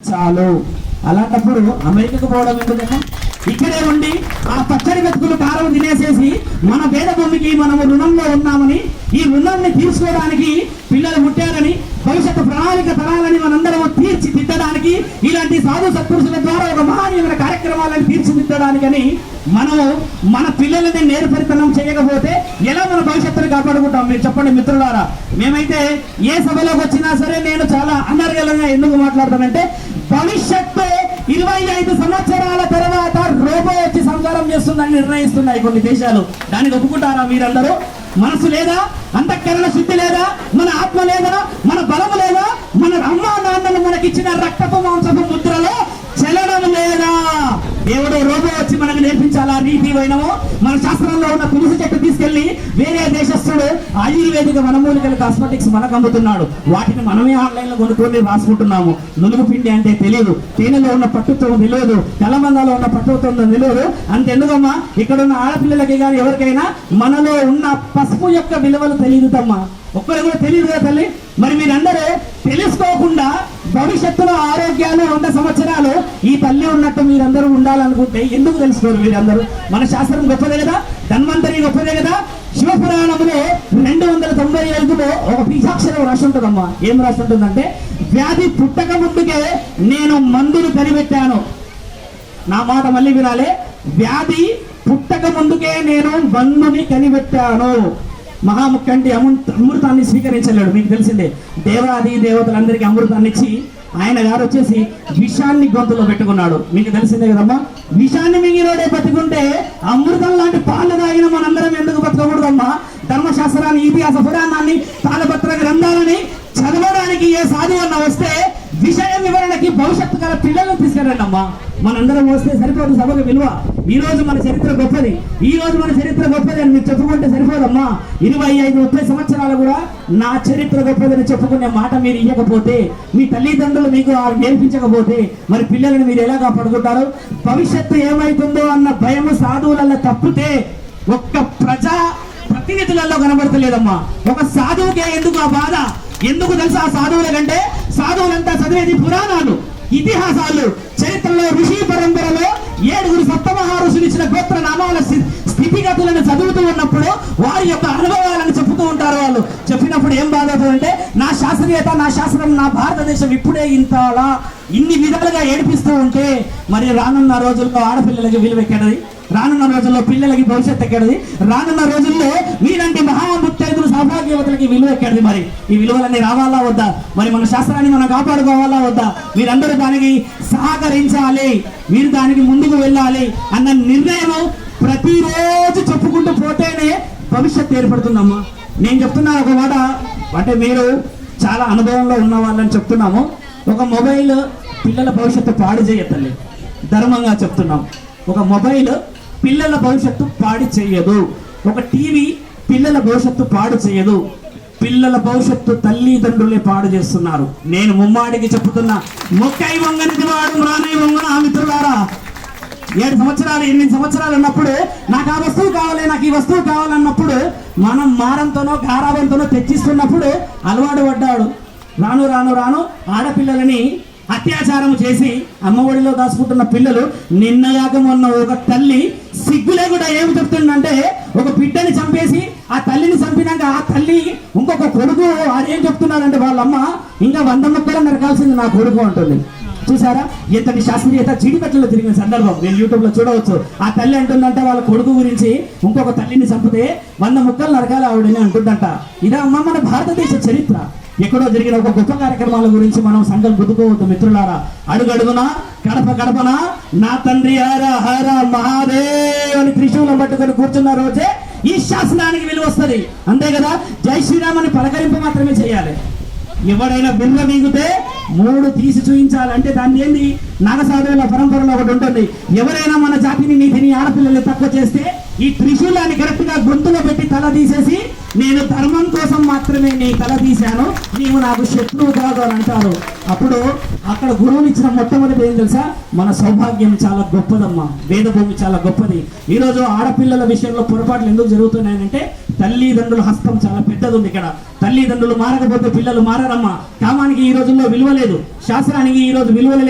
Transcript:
చాలు. అలాంటప్పుడు అమెరికకు పోవడం ఎందుకమ్మా ఇక్కడే ఉండి ఆ పచ్చడి వెతుకులు కారం తినేసేసి మన పేద భూమికి మనము రుణంలో ఉన్నామని ఈ రుణాన్ని తీర్చుకోవడానికి పిల్లలు పుట్టారని భవిష్యత్తు ప్రణాళిక తరాలని మనందరం తీర్చిదిద్దడానికి ఇలాంటి సాధు సత్పురుషుల ద్వారా ఒక మహానీయమైన కార్యక్రమాలను తీర్చిదిద్దడానికని మనము మన పిల్లలని నేర్పరితనం చేయకపోతే ఎలా మన భవిష్యత్తును కాపాడుకుంటాం మీరు చెప్పండి మిత్రులారా? మేమైతే ఏ సభలోకి వచ్చినా సరే నేను చాలా అనర్గలంగా ఎందుకు మాట్లాడతానంటే భవిష్యత్తు ఇరవై ఐదు సంవత్సరాల తర్వాత రోబో వచ్చి సంసారం చేస్తుందని నిర్ణయిస్తున్నాయి కొన్ని దేశాలు. దానికి ఒప్పుకుంటారా మీరందరూ? మనసు లేదా? అంతఃకరణ శుద్ధి లేదా? మన ఆత్మ లేదా? మన బలము లేదా? మన అమ్మా నాన్నలు మనకిచ్చిన రక్తపు మాంసపు ముద్రలో చలనం లేదా? దేవుడు రోజు వచ్చి మనకు నేర్పించాలా? నీతి వైనమో. మన శాస్త్రంలో ఉన్న తులసి చెట్టు తీసుకెళ్ళి వేరే దేశస్థుడు ఆయుర్వేదిక వనమూలికల కాస్మెటిక్స్ మనకు అమ్ముతున్నాడు. వాటిని మనమే ఆన్లైన్లో కొనుక్కొని రాసుకుంటున్నాము. నులుగు పిండి అంటే తెలియదు తేనెలో ఉన్న పట్టుతో తెలియదు తెలమందలో ఉన్న పట్టుతో తెలియదు అంతెందుకమ్మా? ఇక్కడ ఉన్న ఆడపిల్లలకి కానీ ఎవరికైనా మనలో ఉన్న పసుపు యొక్క విలువలు తెలియదు తమ్మా. ఒక్కరు కూడా తెలియదు కదా తల్లి? మరి మీరందరూ తెలుసుకోకుండా భవిష్యత్తులో ఆరోగ్యాలు వంద సంవత్సరాలు ఈ తల్లి ఉన్నట్టు మీరందరూ ఉండాలనుకుంటే ఎందుకు తెలుసుకోరు మీరందరూ? మన శాస్త్రం గొప్పదే కదా? ధన్వంతరి గొప్పదే కదా? శివపురాణంలో రెండు వందల తొంభై ఐదులో ఒక పీఠాక్షరం రాసి ఉంటుందమ్మా ఏం రాసి ఉంటుందంటే వ్యాధి పుట్టక ముందుకే నేను మందును కనిపెట్టాను. నా మాట మళ్ళీ వినాలి. వ్యాధి పుట్టక ముందుకే నేను బంధుని కనిపెట్టాను. మహాముఖంటి అమృ అమృతాన్ని స్వీకరించలేడు. మీకు తెలిసిందే దేవాది దేవతలందరికీ అమృతాన్ని ఇచ్చి ఆయన గారు వచ్చేసి విషాన్ని గొంతులో పెట్టుకున్నాడు. మీకు తెలిసిందే కదమ్మా? విషాన్ని మింగినోడే బతుకుంటే అమృతం లాంటి పాలు తాగిన మనందరం ఎందుకు బతకకూడదమ్మా? ధర్మశాస్త్రాన్ని ఇతిహాస పురాణాన్ని పిల్లలను తీసుకురండి అమ్మా. మనందరం వస్తే సరిపోదు సభకు విలువ. ఈ రోజు మన చరిత్ర గొప్పది. ఈ రోజు మన చరిత్ర గొప్పది అని మీరు చెప్పుకుంటే సరిపోదమ్మా. ఇరవై ఐదు ముప్పై సంవత్సరాలు కూడా నా చరిత్ర గొప్పదని చెప్పుకునే మాట మీరు ఇవ్వకపోతే మీ తల్లిదండ్రులు మీకు ఆ నేర్పించకపోతే మరి పిల్లలను మీరు ఎలా కాపాడుకుంటారు? భవిష్యత్తు ఏమైతుందో అన్న భయము సాధువులలో తప్పితే ఒక్క ప్రజా ప్రతినిధులలో కనబడతలేదమ్మా. ఒక సాధువుకే ఎందుకు ఆ బాధ? ఎందుకు తెలుసు ఆ సాధువుల కంటే? సాధువులంతా చదివేది పురాణాలు. ఇతిహాసాలు చరిత్రలో ఋషి పరంపరలో ఏడుగురు సప్తమహా ఋషులు ఇచ్చిన గోత్ర నామాల స్థితిగతులను చదువుతూ ఉన్నప్పుడు వారి యొక్క అనుభవాలను చెప్పుతూ ఉంటారు వాళ్ళు. చెప్పినప్పుడు ఏం బాధ అవుతుందంటే నా శాస్త్రీయత నా శాస్త్రం నా భారతదేశం ఇప్పుడే ఇంతలా ఇన్ని విధాలుగా ఏడిపిస్తూ ఉంటే మరి రానున్న రోజుల్లో ఆడపిల్లలకి విలువ ఎక్కడది? రానున్న రోజుల్లో పిల్లలకి భవిష్యత్తు ఎక్కడది? రానున్న రోజుల్లో మీలాంటి మహాముత్తైదులు విలువ ఎక్కడిది మరి. ఈ విలువలన్నీ రావాలా వద్దా? మరి మన శాస్త్రాన్ని మనం కాపాడుకోవాలా వద్దా? మీరందరూ దానికి సహకరించాలి. మీరు దానికి ముందుకు వెళ్ళాలి అన్న నిర్ణయం ప్రతిరోజు చెప్పుకుంటూ పోతేనే భవిష్యత్తు ఏర్పడుతుందమ్మా. నేను చెప్తున్నా ఒక మాట. అంటే మీరు చాలా అనుభవంలో ఉన్న వాళ్ళని చెప్తున్నాము. ఒక మొబైల్ పిల్లల భవిష్యత్తు పాడు చేయతల్లి ధర్మంగా చెప్తున్నాం. ఒక మొబైల్ పిల్లల భవిష్యత్తు పాడు చేయదు. ఒక టీవీ పిల్లల భవిష్యత్తు పాడు చేయదు. పిల్లల భవిష్యత్తు తల్లిదండ్రులే పాడు చేస్తున్నారు. నేను ముమ్మాడికి చెప్తున్నా మొక్కై వంగనిది వాడు రానై వంగన ఆ మిత్రులారా. ఏడు సంవత్సరాలు ఎనిమిది సంవత్సరాలు ఉన్నప్పుడు నాకు ఆ వస్తువు కావాలి నాకు ఈ వస్తువు కావాలన్నప్పుడు మనం మారంతోనో కారాబంతోనో తెచ్చిస్తున్నప్పుడు అలవాటు పడ్డాడు. రాను రాను రాను ఆడపిల్లలని అత్యాచారం చేసి అమ్మఒడిలో దాచుకుంటున్న పిల్లలు నిన్నగాక మొన్న ఒక తల్లి సిగ్గులే కూడా ఏమి చెప్తుందంటే ఒక బిడ్డని చంపేసి ఆ తల్లిని చంపినాక ఆ తల్లి ఇంకొక కొడుకు ఏం చెప్తున్నారంటే వాళ్ళమ్మ ఇంకా వంద ముక్కలు నరకాల్సింది నా కొడుకు అంటుంది. చూసారా? ఇంతటి శాస్త్రీయత జీడిపెట్టలో తిరిగిన సందర్భం. నేను యూట్యూబ్లో చూడవచ్చు. ఆ తల్లి అంటుందంట వాళ్ళ కొడుకు గురించి ఇంకొక తల్లిని చంపితే వంద ముక్కలు నరకాలి ఆవిడని అంటుందంట. ఇదా అమ్మ మన భారతదేశ చరిత్ర. ఎక్కడో జరిగిన ఒక గొప్ప కార్యక్రమాల గురించి మనం సంఘం గుద్దుకోవద్దు మిత్రులారా. అడుగడుగునా కడప కడపన నా తండ్రి హర హర మహాదేవ్ అని త్రిశూలం పట్టుకొని కూర్చున్న రోజే ఈ శాసనానికి విలువ వస్తుంది. అంతే కదా? జై శ్రీరామ్ అని పలకరింపు మాత్రమే చేయాలి. ఎవడైనా బిర్ర మింగితే మూడు తీసి చూయించాలంటే దాన్ని ఏంది? నాగసాధువుల పరంపరలో ఒకటి ఉంటుంది. ఎవరైనా మన జాతిని నీతిని ఆడపిల్లల్ని తక్కువ చేస్తే ఈ త్రిశూలాన్ని కరెక్ట్గా గొంతులో పెట్టి తల తీసేసి నేను ధర్మం కోసం మాత్రమే నీ తల తీశాను నీవు నాకు శత్రువు కాదు అని అంటారు. అప్పుడు అక్కడ గురువుని ఇచ్చిన మొట్టమొదటి ఏం తెలుసా? మన సౌభాగ్యం చాలా గొప్పదమ్మా. వేదభూమి చాలా గొప్పది. ఈ రోజు ఆడపిల్లల విషయంలో పొరపాట్లు ఎందుకు జరుగుతున్నాయంటే తల్లిదండ్రుల హస్తం చాలా పెద్దది ఉంది ఇక్కడ. తల్లిదండ్రులు మారకపోతే పిల్లలు మారరమ్మా. కామానికి ఈ రోజుల్లో విలువ లేదు. శాస్త్రానికి ఈ రోజు విలువ లేదు.